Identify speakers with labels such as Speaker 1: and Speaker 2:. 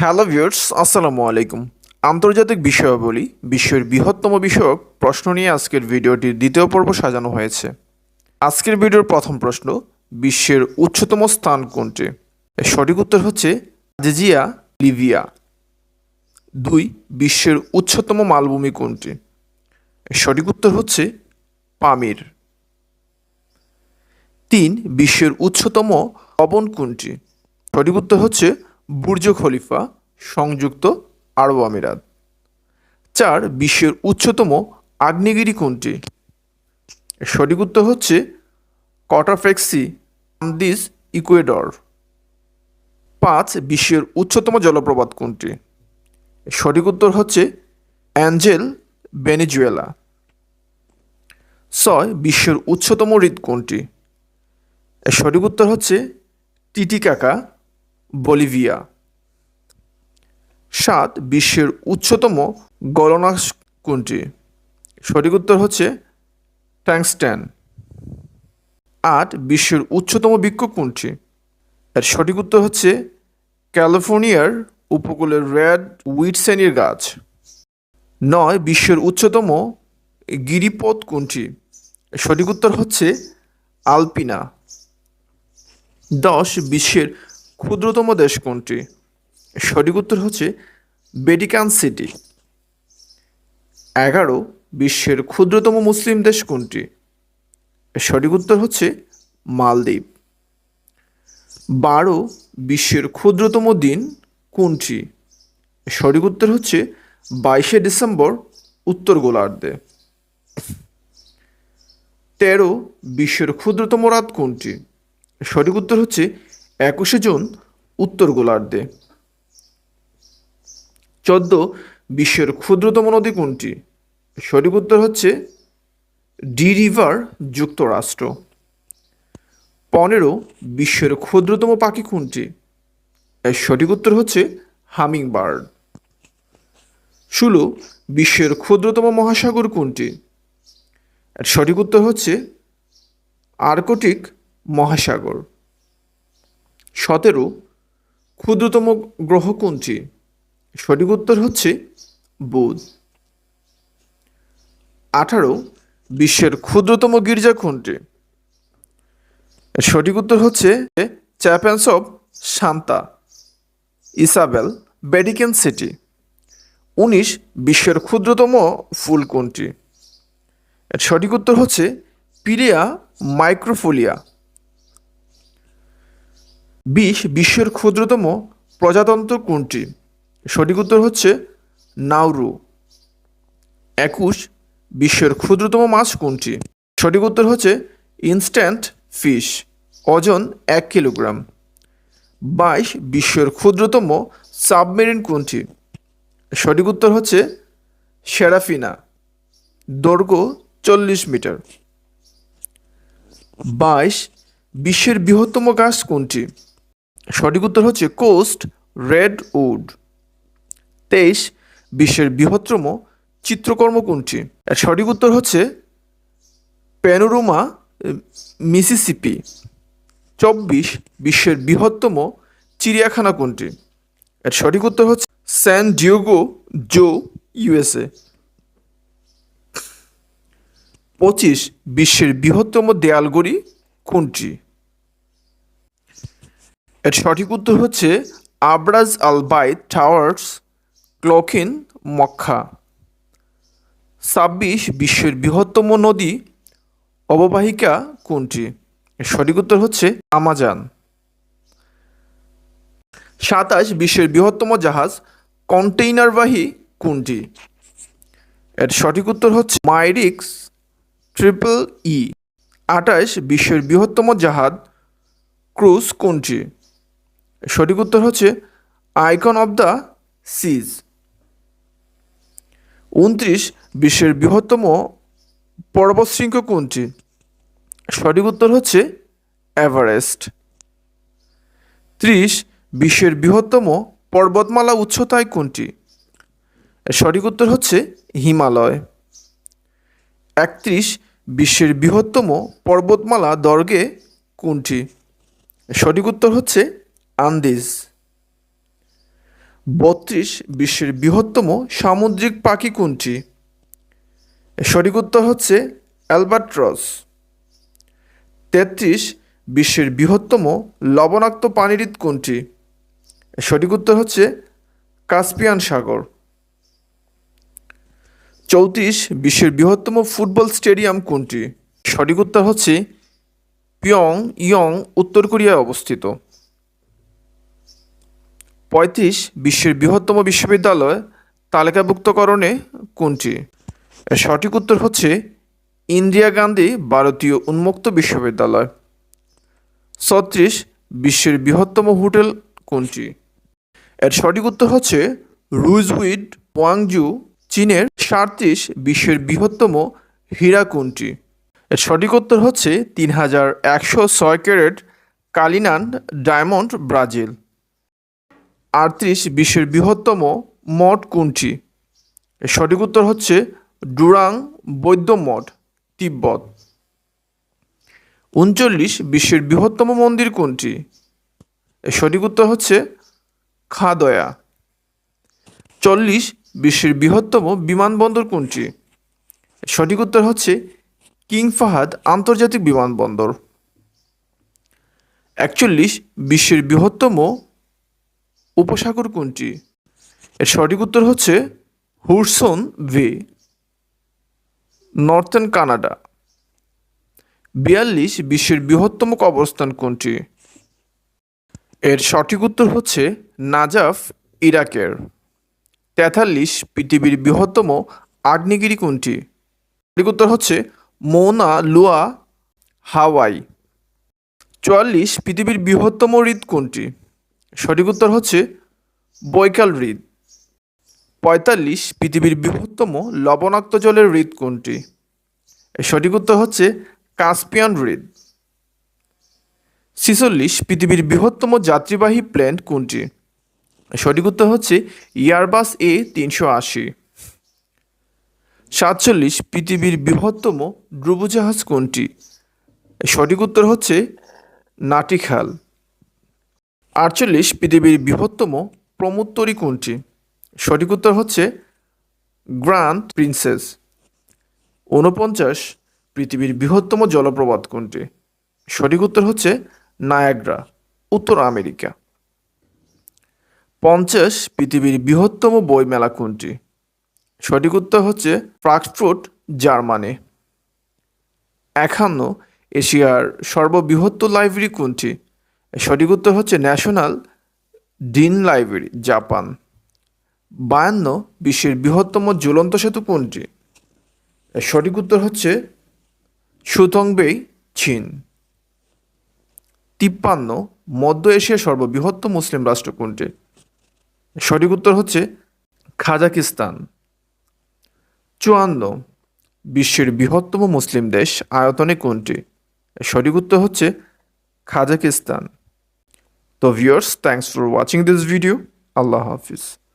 Speaker 1: Hello viewers আসসালামু আলাইকুম। আন্তর্জাতিক বিষয়াবলী, বিশ্বের বৃহত্তম বিষয়ক প্রশ্ন নিয়ে আজকের ভিডিওটির দ্বিতীয় পর্ব সাজানো হয়েছে। আজকের ভিডিওর প্রথম প্রশ্ন, বিশ্বের উচ্চতম স্থান কোনটি? সঠিক উত্তর হচ্ছে জেজিয়া লিভিয়া দুই, বিশ্বের উচ্চতম মালভূমি কোনটি? সঠিক উত্তর হচ্ছে পামির। তিন, বিশ্বের উচ্চতম ভবন কোনটি? সঠিক উত্তর হচ্ছে বুর্জ খলিফা সংযুক্ত আরব আমিরাত। চার, বিশ্বের উচ্চতম আগ্নেয়গিরি কোনটি? সঠিক উত্তর হচ্ছে কটাফ্রেক্সি আন্দিস ইকুয়েডর। পাঁচ, বিশ্বের উচ্চতম জলপ্রপাত কোনটি? সঠিক উত্তর হচ্ছে অ্যাঞ্জেল বেনিজুয়েলা ছয়, বিশ্বের উচ্চতম হ্রদ কোনটি? সঠিক উত্তর হচ্ছে টিটিকাকা বলিভিয়া। সাত, বিশ্বের উচ্চতম গলনাস কোনটি? সঠিক উত্তর হচ্ছে ট্যাংস্ট্যান আট, বিশ্বের উচ্চতম বৃক্ষ কোনটি? এর সঠিক উত্তর হচ্ছে ক্যালিফোর্নিয়ার উপকূলের রেড উইড শ্রেণির গাছ। নয়, বিশ্বের উচ্চতম গিরিপথ কোনটি? সঠিক উত্তর হচ্ছে আলপিনা। দশ, বিশ্বের ক্ষুদ্রতম দেশ কোনটি? সঠিক উত্তর হচ্ছে বেটিকান সিটি। এগারো, বিশ্বের ক্ষুদ্রতম মুসলিম দেশ কোনটি? সঠিক উত্তর হচ্ছে মালদ্বীপ। বারো, বিশ্বের ক্ষুদ্রতম দিন কোনটি? সঠিক উত্তর হচ্ছে বাইশে ডিসেম্বর, উত্তর গোলার্ধে। তেরো, বিশ্বের ক্ষুদ্রতম রাত কোনটি? সঠিক উত্তর হচ্ছে একুশে জুন উত্তর গোলার্ধে। চোদ্দ, বিশ্বের ক্ষুদ্রতম নদী কোনটি? সঠিক উত্তর হচ্ছে ডি রিভার যুক্তরাষ্ট্র। পনেরো, বিশ্বের ক্ষুদ্রতম পাখি কোনটি? এর সঠিক উত্তর হচ্ছে হামিং বার্ড ষোলো, বিশ্বের ক্ষুদ্রতম মহাসাগর কোনটি? এর সঠিক উত্তর হচ্ছে আর্কটিক মহাসাগর। সতেরো ক্ষুদ্রতম গ্রহ কোনটি? সঠিক উত্তর হচ্ছে বুধ। আঠারো, বিশ্বের ক্ষুদ্রতম গির্জা কোনটি? সঠিক উত্তর হচ্ছে champions of Santa Isabel, Vatican City. উনিশ, বিশ্বের ক্ষুদ্রতম ফুল কোনটি? সঠিক উত্তর হচ্ছে পিরিয়া মাইক্রোফোলিয়া। বিশ বিশ্বের ক্ষুদ্রতম প্রজাতন্ত্র কোনটি? সঠিক উত্তর হচ্ছে নাউরু একুশ বিশ্বের ক্ষুদ্রতম মাছ কোনটি? সঠিক উত্তর হচ্ছে ইনস্ট্যান্ট ফিশ, ওজন এক কিলোগ্রাম। বাইশ বিশ্বের ক্ষুদ্রতম সাবমেরিন কোনটি? সঠিক উত্তর হচ্ছে সেরাফিনা, দৈর্ঘ্য চল্লিশ মিটার। বাইশ বিশ্বের বৃহত্তম গাছ কোনটি? সঠিক উত্তর হচ্ছে কোস্ট রেড উড তেইশ, বিশ্বের বৃহত্তম চিত্রকর্ম কোনটি? এর সঠিক উত্তর হচ্ছে প্যানোরোমা, মিসিসিপি। চব্বিশ, বিশ্বের বৃহত্তম চিড়িয়াখানা কোনটি? এর সঠিক উত্তর হচ্ছে স্যান ডিওগো জো, ইউএসএ। পঁচিশ, বিশ্বের বৃহত্তম দেয়ালগড়ি কোনটি? এর সঠিক উত্তর হচ্ছে আবরাজ আল বাইত টাওয়ার্স ক্লকিন মক্কা। ছাব্বিশ, বিশ্বের বৃহত্তম নদী, অববাহিকা কোনটি? এর সঠিক উত্তর হচ্ছে আমাজান। সাতাশ, বিশ্বের বৃহত্তম জাহাজ, কন্টেইনারবাহী কোনটি? এর সঠিক উত্তর হচ্ছে মাইরিক্স, ট্রিপল ই। আঠাশ, বিশ্বের বৃহত্তম জাহাজ, ক্রুজ কোনটি? সঠিক উত্তর হচ্ছে আইকন অব দ্য সিজ। উনত্রিশ, বিশ্বের বৃহত্তম পর্বতশৃঙ্গ কোনটি? সঠিক উত্তর হচ্ছে এভারেস্ট। ত্রিশ, বিশ্বের বৃহত্তম পর্বতমালা উচ্চতায় কোনটি? সঠিক উত্তর হচ্ছে হিমালয়। একত্রিশ, বিশ্বের বৃহত্তম পর্বতমালা দর্গে কোনটি? সঠিক উত্তর হচ্ছে আন্দিজ। বত্রিশ বিশ্বের বৃহত্তম সামুদ্রিক পাখি কোনটি? সঠিক উত্তর হচ্ছে অ্যালবাট্রস। তেত্রিশ বিশ্বের বৃহত্তম লবণাক্ত পানিহৃদ কোনটি? সঠিক উত্তর হচ্ছে কাস্পিয়ান সাগর। চৌত্রিশ বিশ্বের বৃহত্তম ফুটবল স্টেডিয়াম কোনটি? সঠিক উত্তর হচ্ছে পিয়ং ইয়ং উত্তর কোরিয়ায় অবস্থিত। বিশ্বের বৃহত্তম বিশ্ববিদ্যালয় তালিকাভুক্তকরণে কোনটি? এর সঠিক উত্তর হচ্ছে ইন্দিরা গান্ধী ভারতীয় উন্মুক্ত বিশ্ববিদ্যালয়। ছত্রিশ বিশ্বের বৃহত্তম হোটেল কোনটি? এর সঠিক উত্তর হচ্ছে রুজউইড পোয়াংজু, চীনের সাঁত্রিশ বিশ্বের বৃহত্তম হীরা কোনটি? এর সঠিক উত্তর হচ্ছে তিন হাজার একশো ছয় ক্যারেট কালিনান ডায়মন্ড, ব্রাজিল। আটত্রিশ বিশ্বের বৃহত্তম মঠ কোনটি? সঠিক উত্তর হচ্ছে ডুরাং বৌদ্ধ মঠ, তিব্বত। উনচল্লিশ বিশ্বের বৃহত্তম মন্দির কোনটি? সঠিক উত্তর হচ্ছে খাদয়া। চল্লিশ বিশ্বের বৃহত্তম বিমানবন্দর কোনটি? সঠিক উত্তর হচ্ছে কিং ফাহাদ আন্তর্জাতিক বিমানবন্দর। একচল্লিশ বিশ্বের বৃহত্তম উপসাগর কোনটি? এর সঠিক উত্তর হচ্ছে হুরসন ভে নর্থার্ন কানাডা। বিয়াল্লিশ বিশ্বের বৃহত্তম কবরস্থান কোনটি? এর সঠিক উত্তর হচ্ছে নাজাফ, ইরাকের। তেতাল্লিশ পৃথিবীর বৃহত্তম আগ্নেয়গিরি কোনটি? সঠিক উত্তর হচ্ছে মোনা লুয়া, হাওয়াই। চুয়াল্লিশ পৃথিবীর বৃহত্তম হৃদ কোনটি? সঠিক উত্তর হচ্ছে বৈকাল হ্রদ। পঁয়তাল্লিশ পৃথিবীর বৃহত্তম লবণাক্ত জলের হ্রদ কোনটি? সঠিক উত্তর হচ্ছে কাস্পিয়ান হ্রদ। ছিচল্লিশ পৃথিবীর বৃহত্তম যাত্রীবাহী প্লেন কোনটি? সঠিক উত্তর হচ্ছে ইয়ারবাস এ তিনশো আশি। সাতচল্লিশ পৃথিবীর বৃহত্তম ডুবোজাহাজ কোনটি? সঠিক উত্তর হচ্ছে নাটিখাল। আটচল্লিশ পৃথিবীর বৃহত্তম প্রমোত্তরী কোনটি? সঠিক উত্তর হচ্ছে গ্র্যান্ড প্রিন্সেস। ঊনপঞ্চাশ পৃথিবীর বৃহত্তম জলপ্রপাত কোনটি? সঠিক উত্তর হচ্ছে নায়াগ্রা, উত্তর আমেরিকা। পঞ্চাশ পৃথিবীর বৃহত্তম বইমেলা কোনটি? সঠিক উত্তর হচ্ছে ফ্রাঙ্কফুর্ট, জার্মানি। একান্ন এশিয়ার সর্ববৃহৎ লাইব্রেরি কোনটি? সঠিক উত্তর হচ্ছে ন্যাশনাল ডিন লাইব্রেরি, জাপান। বায়ান্ন, বিশ্বের বৃহত্তম ঝুলন্ত সেতু কোনটি? সঠিক উত্তর হচ্ছে সুতংবেই চীন। তিপ্পান্ন, মধ্য এশিয়ার সর্ববৃহত্তম মুসলিম রাষ্ট্র কোনটি? সঠিক উত্তর হচ্ছে খাজাকিস্তান। চুয়ান্ন, বিশ্বের বৃহত্তম মুসলিম দেশ আয়তনে কোনটি? সঠিক উত্তর হচ্ছে Kazakhstan. So viewers, thanks for watching this video. Allah Hafiz.